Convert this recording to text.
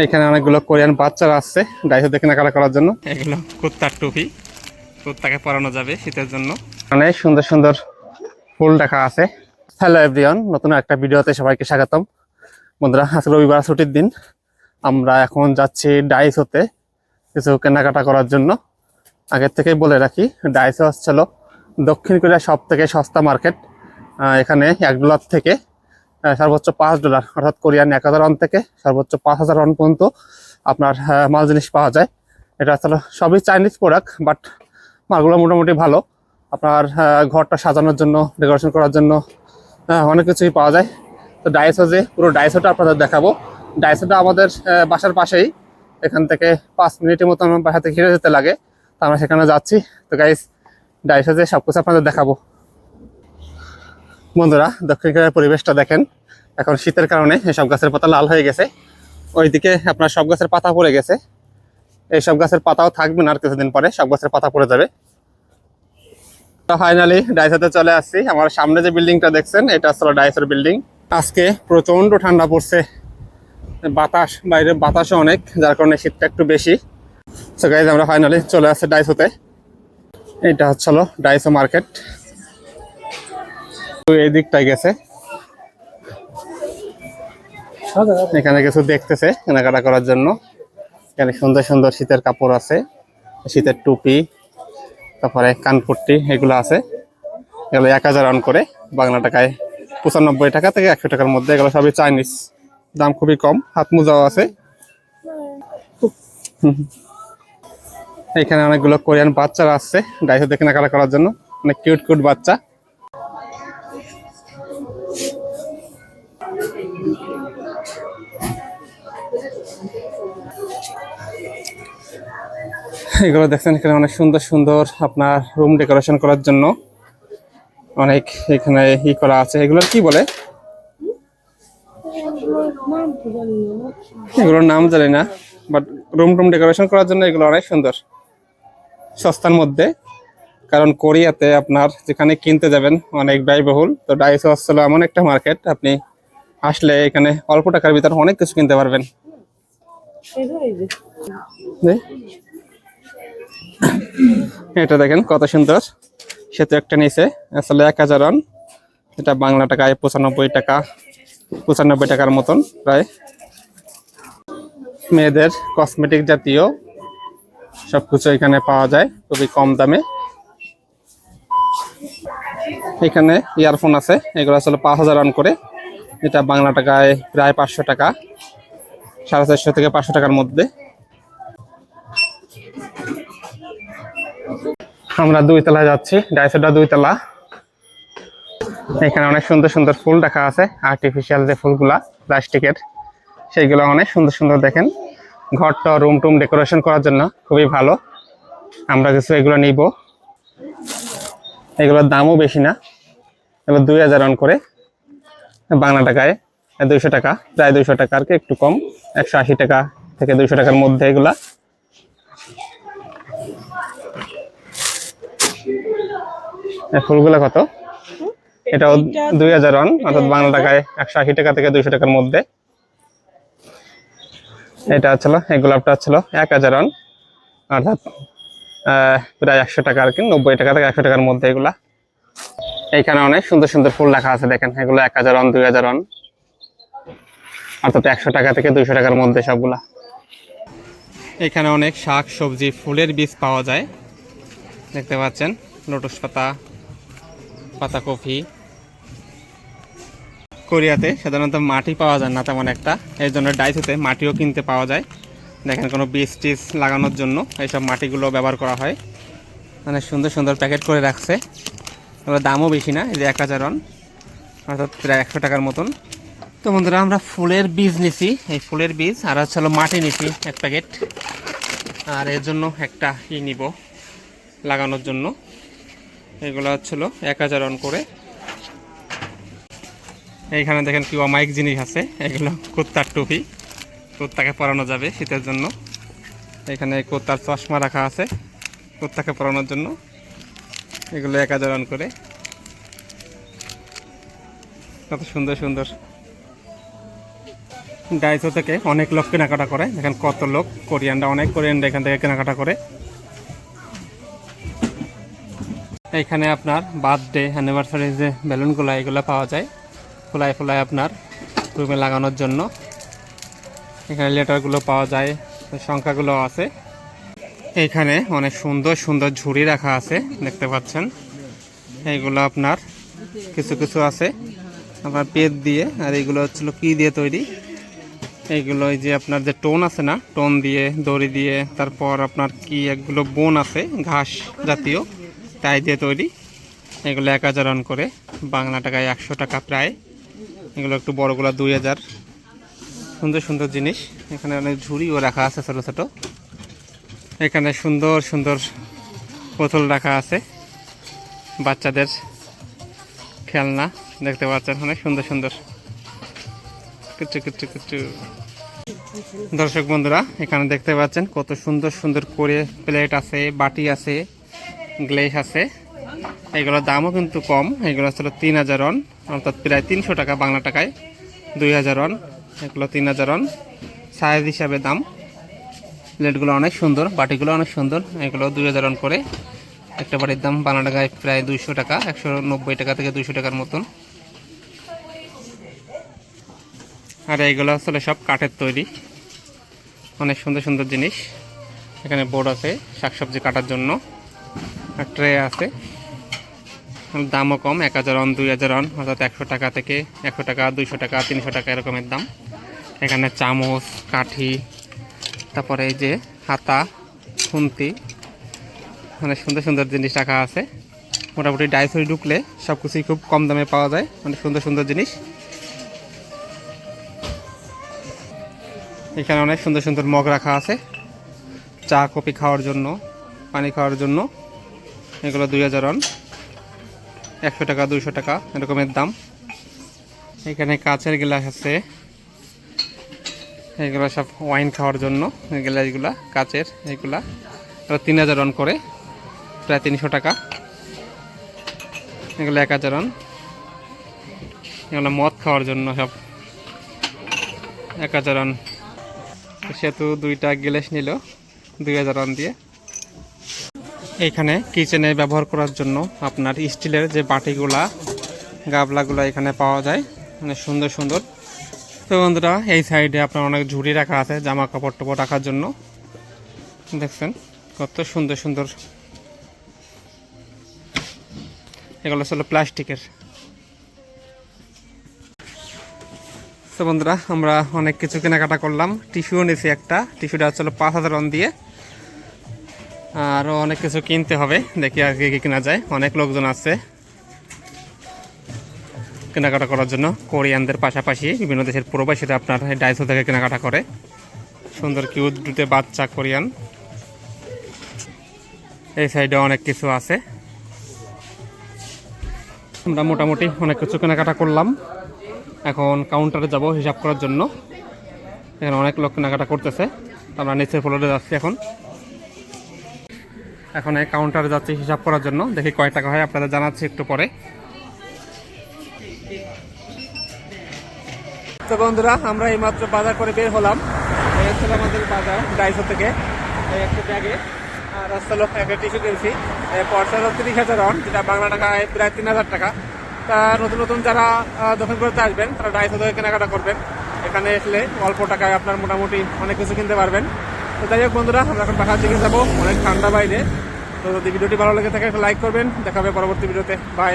এখানে অনেকগুলো কোরিয়ান বাচ্চারা আসছে ডাইসোতে কেনাকাটা করার জন্য। এগুলো কুত্তার টুপি। কুত্তাকে পরানো যাবে শীতের জন্য। অনেক সুন্দর সুন্দর ফুল দেখা আছে। হ্যালো এভরিওয়ান নতুন একটা ভিডিওতে সবাইকে স্বাগতম। বন্ধুরা আজকে রবিবার ছুটির দিন। আমরা এখন যাচ্ছি ডাইসোতে কিছু কেনাকাটা করার জন্য। আগের থেকেই বলে রাখি ডাইসো হচ্ছিল দক্ষিণ কোরিয়ার সব থেকে সস্তা মার্কেট। এখানে এক ডলার থেকে সর্বোচ্চ পাঁচ ডলার, অর্থাৎ কোরিয়ান এক হাজার ওয়ান থেকে সর্বোচ্চ পাঁচ হাজার ওয়ান পর্যন্ত আপনার মাল জিনিস পাওয়া যায়। এটা আসলে সবই চাইনিজ প্রোডাক্ট বাট মালগুলো মোটামুটি ভালো। আপনার ঘরটা সাজানোর জন্য ডেকোরেশন করার জন্য অনেক কিছুই পাওয়া যায়। তো ডাইসো যে, পুরো ডাইসোটা আপনাদের দেখাবো। ডাইসোটা আমাদের বাসার পাশেই। এখান থেকে পাঁচ মিনিটের মতো আমার বাসা থেকে হেঁটে যেতে লাগে। তো আমরা সেখানে যাচ্ছি। তো গাইস ডাইসো যে সব কিছু আপনাদের দেখাবো। বন্ধুরা, দক্ষিণ কোরিয়ার পরিবেশটা দেখেন। এখন শীতের কারণে সব গাছের পাতা লাল হয়ে গেছে। ওইদিকে আপনার সব গাছের পাতা পড়ে গেছে। এই সব গাছের পাতাও থাকবে না আর কিছুদিন পরে, সব গাছের পাতা পড়ে যাবে। তো ফাইনালি ডাইসাতে চলে আসছি। আমার সামনে যে বিল্ডিংটা দেখছেন, এটা আসলে ডাইসের বিল্ডিং। আজকে প্রচণ্ড ঠান্ডা পড়ছে। বাতাস, বাইরে বাতাসও অনেক, যার কারণে শীতটা একটু বেশি। সো গাইজ আমরা ফাইনালি চলে আসছি ডাইসোতে এটা হচ্ছিল ডাইসো মার্কেট এই দিকটায় গেছে। এখানে কিছু দেখতেছে কেনাকাটা করার জন্য। এখানে সুন্দর সুন্দর শীতের কাপড় আছে, শীতের টুপি, তারপরে কানপট্টি এগুলো আছে। এগুলো এক হাজার রান করে, বাংলা টাকায় পঁচানব্বই টাকা থেকে একশো টাকার মধ্যে, এগুলো সবই চাইনিজ। দাম খুবই কম, হাত মোজাও আছে। এখানে অনেকগুলো কোরিয়ান বাচ্চারা আসছে ডাইসোতে কেনাকাটা করার জন্য। অনেক কিউট কিউট বাচ্চা। এগুলো দেখছেন এখানে অনেক সুন্দর সুন্দর আপনার রুম ডেকোরেশন করার জন্য। অনেক এখানে ই করা আছে। এগুলো কি বলে? এগুলোর নাম জানি না বাট রুম টুম ডেকোরেশন করার জন্য এগুলো অনেক সুন্দর। সস্তার মধ্যে। কারণ কোরিয়াতে আপনার যেখানে কিনতে যাবেন, অনেক ব্যয়বহুল। তো ডাইসো আসলে এমন একটা মার্কেট আপনি আসলে এখানে অল্প টাকার ভিতরে অনেক কিছু কিনতে পারবেন? এটা দেখেন কত সুন্দর। সেতু একটা নিচে আসলে এক হাজার রান এটা বাংলা টাকায় পঁচানব্বই টাকা, পঁচানব্বই টাকার মতন প্রায়। মেয়েদের কসমেটিক জাতীয় সব কিছু এখানে পাওয়া যায়, খুবই কম দামে। এখানে ইয়ারফোন আছে, এগুলো আসলে পাঁচ হাজার রান করে। এটা বাংলা টাকায় প্রায় পাঁচশো টাকা। সাড়ে চারশো থেকে পাঁচশো টাকার মধ্যে। আমরা দুই তলা যাচ্ছি ডাইসোটা দুই তলা। এখানে অনেক সুন্দর সুন্দর ফুল দেখা আছে আর্টিফিশিয়াল যে ফুলগুলা, প্লাস্টিকের, সেইগুলো অনেক সুন্দর সুন্দর দেখেন। ঘরটা রুম টুম ডেকোরেশন করার জন্য খুবই ভালো। আমরা কিছু এগুলো নিব। এগুলোর দামও বেশি না। এবার দুই হাজার রান করে বাংলা টাকায় দুইশো টাকা, প্রায় দুইশো টাকা আর একটু কম, একশো আশি টাকা থেকে দুইশো টাকার মধ্যে এগুলা। ফুলগুলা কত? এটাও দুই হাজার রান অর্থাৎ বাংলা টাকায় একশো আশি টাকা থেকে দুইশো টাকার মধ্যে। এটা ছিল এই গোলাপটা ছিল এক হাজার রান অর্থাৎ প্রায় একশো টাকা আর কি, নব্বই টাকা থেকে একশো টাকার মধ্যে এগুলা। এইখানে অনেক সুন্দর সুন্দর ফুল রাখা আছে, দেখেন, এগুলো এক হাজার রান দুই হাজার রান অর্থাৎ একশো টাকা থেকে দুইশো টাকার মধ্যে সবগুলা। এখানে অনেক শাক, সবজি, ফুলের বীজ পাওয়া যায়। দেখতে পাচ্ছেন লোটস পাতা পাতাকপি কোরিয়াতে সাধারণত মাটি পাওয়া যায় না তেমন একটা। এই জন্য ডাইসোতে মাটিও কিনতে পাওয়া যায়। দেখেন কোনো বীজ টিজ লাগানোর জন্য এইসব মাটিগুলো ব্যবহার করা হয়। মানে সুন্দর সুন্দর প্যাকেট করে রাখছে। এগুলো দামও বেশি না, এই যে এক হাজার অর্থাৎ প্রায় একশো টাকার মতন। তো বন্ধুরা, আমরা ফুলের বীজ নিছি, এই ফুলের বীজ, আর হচ্ছে হলো মাটি নিছি, এক প্যাকেট। আর এর জন্য একটা ই নিব, লাগানোর জন্য। এগুলো হচ্ছিল এক হাজার রন করে। এইখানে দেখেন কি অমায়িক জিনিস আছে, এগুলো কুত্তার টুপি। কুত্তাকে পরানো যাবে শীতের জন্য। এখানে কুত্তার চশমা রাখা আছে, কুত্তাকে পরানোর জন্য। এগুলো এক হাজার রান করে। কত সুন্দর সুন্দর। ডাইসো থেকে অনেক লোক কেনাকাটা করে। দেখেন কত লোক, কোরিয়ানরা অনেক, কোরিয়ানরা এখান থেকে কেনাকাটা করে। এইখানে আপনার বার্থডে অ্যানিভার্সারি যে বেলুনগুলো, এগুলো পাওয়া যায়। ফুলায় ফুলায় আপনার রুমে লাগানোর জন্য। এখানে লেটারগুলো পাওয়া যায়, সংখ্যাগুলো আছে। এইখানে অনেক সুন্দর সুন্দর ঝুড়ি রাখা আছে, দেখতে পাচ্ছেন। এইগুলো আপনার কিছু কিছু আছে। আপনার পেট দিয়ে, আর এইগুলো হচ্ছিল কি দিয়ে তৈরি? এইগুলো এই যে আপনার যে টোন আছে না, টোন দিয়ে, দড়ি দিয়ে, তারপর আপনার কি একগুলো বোন আছে, ঘাস জাতীয়, তাই দিয়ে তৈরি। এগুলো এক হাজার রান করে, বাংলা টাকায় একশো টাকা প্রায়। এগুলো একটু বড়গুলো দুই হাজার। সুন্দর সুন্দর জিনিস। এখানে অনেক ঝুড়িও রাখা আছে ছোটো ছোটো। এখানে সুন্দর সুন্দর বোতল রাখা আছে, বাচ্চাদের খেলনা। দেখতে পাচ্ছেন, অনেক সুন্দর সুন্দর। দর্শক বন্ধুরা, এখানে দেখতে পাচ্ছেন কত সুন্দর সুন্দর করে প্লেট আছে, বাটি আছে গ্লেস আছে। এগুলোর দামও কিন্তু কম। এগুলো ছিল তিন হাজার রন, অর্থাৎ প্রায় তিনশো টাকা বাংলা টাকায়। দুই হাজার রন, এগুলো তিন হাজার রন। সাইজ হিসাবে দাম। প্লেটগুলো অনেক সুন্দর, বাটিগুলো অনেক সুন্দর। এগুলো দুই হাজার রন করে। একটা বাটির দাম বাংলা টাকায় প্রায় দুইশো টাকা, একশো নব্বই টাকা থেকে দুইশো টাকার মতন। আর এইগুলো আসলে সব কাঠের তৈরি। অনেক সুন্দর সুন্দর জিনিস। এখানে বোর্ড আছে শাকসবজি কাটার জন্য। আর ট্রে আছে। দামও কম, এক হাজার অন, দুই হাজার অন, অর্থাৎ একশো টাকা থেকে একশো টাকা, দুইশো টাকা, তিনশো টাকা এরকমের দাম। এখানে চামচ, কাঠি, তারপরে এই যে হাতা, খুন্তি, অনেক সুন্দর সুন্দর জিনিস রাখা আছে। মোটামুটি ডাইসরি ঢুকলে সব কিছুই খুব কম দামে পাওয়া যায়। অনেক সুন্দর সুন্দর জিনিস। এখানে অনেক সুন্দর সুন্দর মগ রাখা আছে। চা, কফি খাওয়ার জন্য, পানি খাওয়ার জন্য। এগুলো দুই হাজার অন একশো টাকা, দুইশো টাকা, এরকমের দাম। এখানে কাচের গ্লাস আছে। এগুলো সব ওয়াইন খাওয়ার জন্য। গ্লাসগুলা, কাচের এগুলো। তিন হাজার অন করে। প্রায় তিনশো টাকা। এগুলো এক হাজার অন এগুলো মদ খাওয়ার জন্য সব। এক হাজার অন সেতু দুইটা গ্লাস নিল, দুই হাজার অন দিয়ে। এইখানে কিচেনে ব্যবহার করার জন্য আপনার স্টিলের যে বাটিগুলা, গাবলাগুলো এখানে পাওয়া যায়। মানে সুন্দর সুন্দর। তো বন্ধুরা, এই সাইডে আপনার অনেক ঝুড়ি রাখা আছে জামা কাপড় টাপড় রাখার জন্য। দেখছেন কত সুন্দর সুন্দর। এগুলো ছিল প্লাস্টিকের। তো বন্ধুরা, আমরা অনেক কিছু কেনাকাটা করলাম। টিস্যুও নিয়েছি একটা। টিস্যুটা হচ্ছিল পাঁচ হাজার অন দিয়ে। আরও অনেক কিছু কিনতে হবে। দেখি আর কি কি কেনা যায়। অনেক লোকজন আছে কেনাকাটা করার জন্য। কোরিয়ানদের পাশাপাশি বিভিন্ন দেশের প্রবাসীরা আপনার ডাইসো থেকে কেনাকাটা করে। সুন্দর কিউট দুটো বাচ্চা কোরিয়ান। এই সাইডে অনেক কিছু আছে। আমরা মোটামুটি অনেক কিছু কেনাকাটা করলাম। এখন কাউন্টারে যাব হিসাব করার জন্য। এখানে অনেক লোক কেনাকাটা করতেছে। আমরা নিচের ফ্লোরে যাচ্ছি এখন। এখন এই কাউন্টারে যাচ্ছি হিসাব করার জন্য। দেখি কয় টাকা হয়, আপনাদের জানাচ্ছি একটু পরে। তো বন্ধুরা, আমরা এইমাত্র বাজার করে বের হলাম। আমাদের বাজার ডাইশো থেকে। একটা ব্যাগে আর লোক একটা টিস্যু কিনছি। পয়সা তিরিশ হাজার রন যেটা বাংলা টাকায় প্রায় তিন হাজার টাকা। তা নতুন নতুন যারা দক্ষিণ করতে আসবেন, তারা ডাইস থেকে কেনাকাটা করবেন। এখানে এসলে অল্প টাকায় আপনার মোটামুটি অনেক কিছু কিনতে পারবেন। তো যাই হোক বন্ধুরা, আমরা এখন বাসার দিকে যাব। অনেক ঠান্ডা বাইরে। তো যদি ভিডিওটি ভালো লেগে থাকে লাইক করবেন। দেখাবে পরবর্তী ভিডিওতে। বাই।